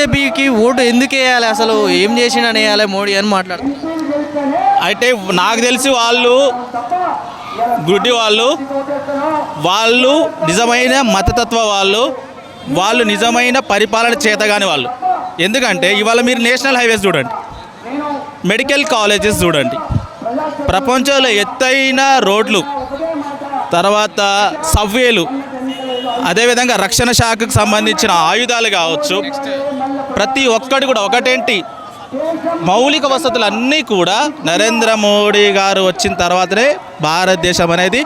బీజేపీకి ఓటు ఎందుకు వేయాలి? అసలు ఏం చేసిండని వేయాలి? మోడీ అని మాట్లాడుతున్నారు అయితే నాకు తెలిసి వాళ్ళు గుడ్డి వాళ్ళు వాళ్ళు నిజమైన మతతత్వ వాళ్ళు వాళ్ళు నిజమైన పరిపాలన చేతగాని వాళ్ళు. ఎందుకంటే ఇవాళ మీరు నేషనల్ హైవేస్ చూడండి మెడికల్ కాలేజెస్ చూడండి. ప్రపంచంలో ఎత్తైన రోడ్లు తర్వాత సవ్వేలు అదేవిధంగా రక్షణ శాఖకు సంబంధించిన ఆయుధాలు కావచ్చు ప్రతి ఒక్కటి కూడా ఒకటేంటి? మౌలిక వసతులు అన్నీ కూడా నరేంద్ర మోడీ గారు వచ్చిన తర్వాతనే భారతదేశం అనేది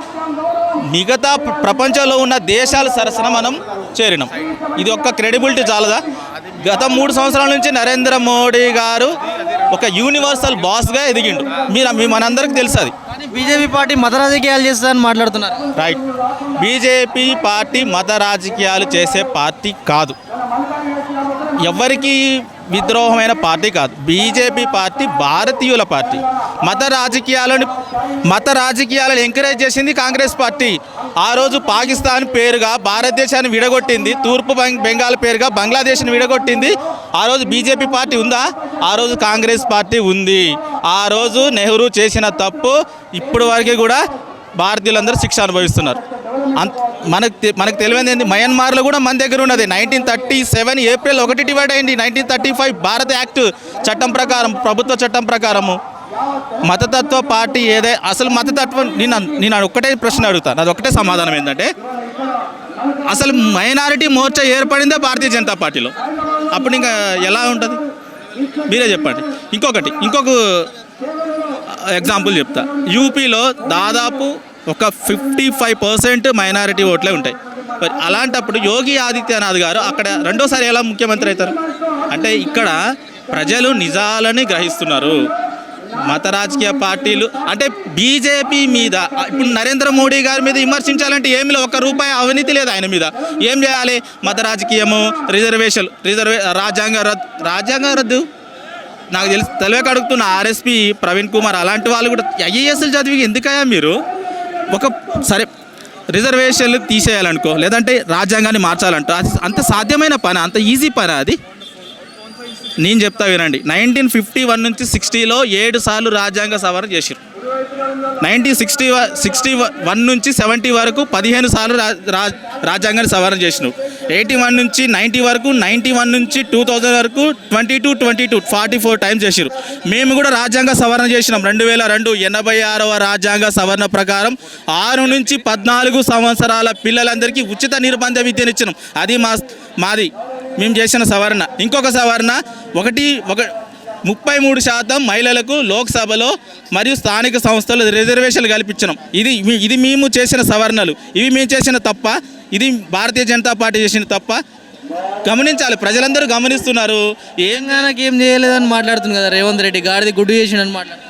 మిగతా ప్రపంచంలో ఉన్న దేశాల సరసన మనం చేరినాం. ఇది ఒక్క క్రెడిబిలిటీ చాలదా? గత మూడు సంవత్సరాల నుంచి నరేంద్ర మోడీ గారు ఒక యూనివర్సల్ బాస్గా ఎదిగిండు. మీరు మనందరికి తెలుసు అది బీజేపీ పార్టీ మత రాజకీయాలు చేస్తారని మాట్లాడుతున్నారు. రైట్ బీజేపీ పార్టీ మత రాజకీయాలు చేసే పార్టీ కాదు. ఎవరికి విద్రోహమైన పార్టీ కాదు. బీజేపీ పార్టీ భారతీయుల పార్టీ. మత రాజకీయాలను మత రాజకీయాలను ఎంకరేజ్ చేసింది కాంగ్రెస్ పార్టీ. ఆ రోజు పాకిస్తాన్ పేరుగా భారతదేశాన్ని విడగొట్టింది. తూర్పు బెంగాల్ పేరుగా బంగ్లాదేశ్ని విడగొట్టింది. ఆ రోజు బీజేపీ పార్టీ ఉందా? ఆ రోజు కాంగ్రెస్ పార్టీ ఉంది. ఆ రోజు నెహ్రూ చేసిన తప్పు ఇప్పటి వరకు కూడా భారతీయులందరూ శిక్ష అనుభవిస్తున్నారు. అంత మనకు తె- మనకు తెలియదు ఏంది? మయన్మార్లో కూడా మన దగ్గర ఉన్నది. నైన్టీన్ థర్టీ సెవెన్ ఏప్రిల్ ఒకటి డివైడ్ అయింది. నైన్టీన్ థర్టీ ఫైవ్ భారత యాక్ట్ చట్టం ప్రకారం ప్రభుత్వ చట్టం ప్రకారము. మతతత్వ పార్టీ ఏదే అసలు మతతత్వం నేను నేను ఒక్కటే ప్రశ్న అడుగుతాను. అది ఒకటే సమాధానం ఏంటంటే అసలు మైనారిటీ మోర్చా ఏర్పడిందే భారతీయ జనతా పార్టీలో? అప్పుడు ఇంకా ఎలా ఉంటుంది? మీరే చెప్పండి. ఇంకొకటి ఇంకొక ఎగ్జాంపుల్ చెప్తా. యూపీలో దాదాపు ఒక ఫిఫ్టీ ఫైవ్ పర్సెంట్ మైనారిటీ ఓట్లే ఉంటాయి. మరి అలాంటప్పుడు యోగి ఆదిత్యనాథ్ గారు అక్కడ రెండోసారి ఎలా ముఖ్యమంత్రి అవుతారు? అంటే ఇక్కడ ప్రజలు నిజాలని గ్రహిస్తున్నారు. మత రాజకీయ పార్టీలు అంటే బీజేపీ మీద ఇప్పుడు నరేంద్ర మోడీ గారి మీద విమర్శించాలంటే ఏమి లేదు ఒక్క రూపాయి అవినీతి లేదు ఆయన మీద. ఏం చేయాలి? మత రాజకీయము రిజర్వేషన్ రిజర్వే రాజ్యాంగ రద్దు రాజ్యాంగ రద్దు? నాకు తెలిసి తెలియక అడుగుతున్న ఆర్ఎస్పి ప్రవీణ్ కుమార్ అలాంటి వాళ్ళు కూడా ఐఏఎస్ఎల్ చదివి ఎందుకయ్యా మీరు? ఒక సరే రిజర్వేషన్లు తీసేయాలనుకో లేదంటే రాజ్యాంగాన్ని మార్చాలంటో అంత సాధ్యమైన పని? అంత ఈజీ పని అది? నేను చెప్తా వినండి. నైన్టీన్ ఫిఫ్టీ వన్ నుంచి సిక్స్టీలో ఏడు సార్లు రాజ్యాంగ సవరణ చేసిరు నైన్టీన్ సిక్స్టీ సిక్స్టీ వన్ నుంచి సెవెంటీ వరకు పదిహేను సార్లు రా రా- రాజ్యాంగాన్ని సవరణ చేసినావు ఎయిటీ వన్ నుంచి నైంటీ వరకు నైంటీ వన్ నుంచి టూ థౌజండ్ వరకు twenty two twenty two forty four times చేసారు మేము కూడా రాజ్యాంగ సవరణ చేసినాం. రెండు వేల రెండు ఎనభై ఆరవ రాజ్యాంగ సవరణ ప్రకారం ఆరు నుంచి పద్నాలుగు సంవత్సరాల పిల్లలందరికీ ఉచిత నిర్బంధ విద్యనిచ్చినాం అది మా మాది. మేము చేసిన సవరణ. ఇంకొక సవరణ ఒకటి ఒక ముప్పై మూడు శాతం మహిళలకు లోక్సభలో మరియు స్థానిక సంస్థలు రిజర్వేషన్లు కల్పించడం. ఇది ఇది మేము చేసిన సవరణలు. ఇవి మేము చేసిన తప్ప ఇది భారతీయ జనతా పార్టీ చేసిన తప్ప గమనించాలి. ప్రజలందరూ గమనిస్తున్నారు. ఏం తెలంగాణకి ఏం చేయలేదని మాట్లాడుతుంది కదా రేవంత్ రెడ్డి. గాడిది గుడ్డు చేసిండని మాట్లాడు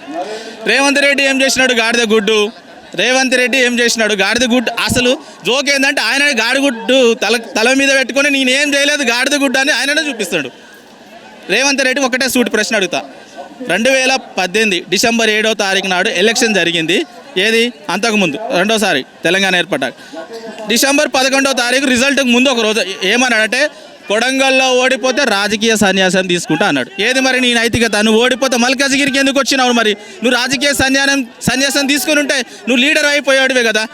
రేవంత్ రెడ్డి ఏం చేసినాడు? గాడిద గుడ్డు. రేవంత్ రెడ్డి ఏం చేసినాడు? గాడిద గుడ్ అసలు జోక్ ఏంటంటే ఆయన గాడిగుడ్డు తల తల మీద పెట్టుకొని నేనేం చేయలేదు గాడిద గుడ్డు అని ఆయననే చూపిస్తాడు. రేవంత్ రెడ్డి ఒకటే సూటి ప్రశ్న అడుగుతా. రెండు వేల పద్దెనిమిది డిసెంబర్ ఏడో తారీఖు నాడు ఎలక్షన్ జరిగింది. ఏది? అంతకుముందు. రెండోసారి తెలంగాణ ఏర్పడ్డాక. డిసెంబర్ పదకొండో తారీఖు రిజల్ట్కి ముందు ఒక రోజు ఏమన్నాడంటే కొడంగల్లో ఓడిపోతే రాజకీయ సన్యాసం తీసుకుంటా అన్నాడు. ఏది మరి నీ నైతికత? నువ్వు ఓడిపోతే మల్కాజిగిరికి ఎందుకు వచ్చినావు మరి? నువ్వు రాజకీయ సన్యాసం సన్యాసం తీసుకుని ఉంటే నువ్వు లీడర్ అయిపోయాడువే కదా.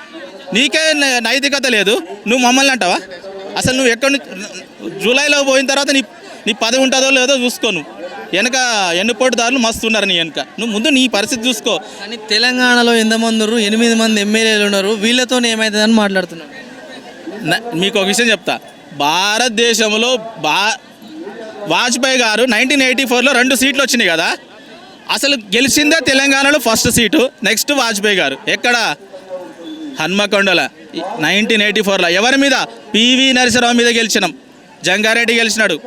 నీకే నైతికత లేదు. నువ్వు మమ్మల్ని అంటావా? అసలు నువ్వు ఎక్కడి జూలైలో పోయిన తర్వాత నీ నీ పదవి ఉంటుందో లేదో చూసుకో నువ్వు. వెనక ఎన్నుపోటుదారులు మస్తు ఉన్నారు నీ వెనక. నువ్వు ముందు నీ పరిస్థితి చూసుకో. కానీ తెలంగాణలో ఎంతమంది ఉన్నారు ఎనిమిది మంది ఎమ్మెల్యేలు ఉన్నారు వీళ్ళతో ఏమవుతుందని మాట్లాడుతున్నారు న- మీకు ఒక విషయం చెప్తా. భారతదేశంలో బా వాజ్పేయి గారు నైన్టీన్ ఎయిటీ ఫోర్లో రెండు సీట్లు వచ్చినాయి కదా. అసలు గెలిచిందే తెలంగాణలో ఫస్ట్ సీటు నెక్స్ట్ వాజ్పేయి గారు. ఎక్కడ? హన్మకొండల. నైన్టీన్ ఎయిటీ ఫోర్లో ఎవరి మీద? పివి నరసింహరావు మీద గెలిచినాం. జంగారెడ్డి గెలిచినాడు.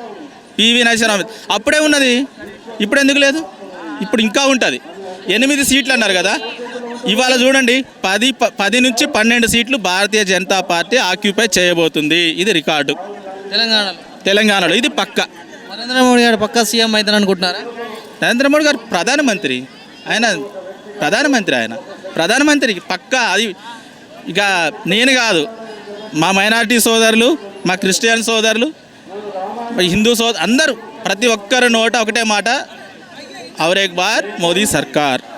పివి నరసింహరావు మీద. అప్పుడే ఉన్నది. ఇప్పుడు ఎందుకు లేదు? ఇప్పుడు ఇంకా ఉంటుంది. ఎనిమిది సీట్లు అన్నారు కదా. ఇవాళ చూడండి పది ప- పది నుంచి పన్నెండు సీట్లు భారతీయ జనతా పార్టీ ఆక్యుపై చేయబోతుంది. ఇది రికార్డు. తెలంగాణలో. తెలంగాణలో. ఇది పక్క. నరేంద్ర మోడీ గారు పక్కా సీఎం అవుతాను అనుకుంటున్నారా? నరేంద్ర మోడీ గారు ప్రధానమంత్రి. ఆయన ప్రధానమంత్రి ఆయన. ప్రధానమంత్రి పక్క. అది ఇక నేను కాదు. మా మైనారిటీ సోదరులు మా క్రిస్టియన్ సోదరులు హిందూ సో అందరూ. ప్రతి ఒక్కరి నోట ఒకటే మాట. ఎక్ బార్ మోదీ సర్కార్.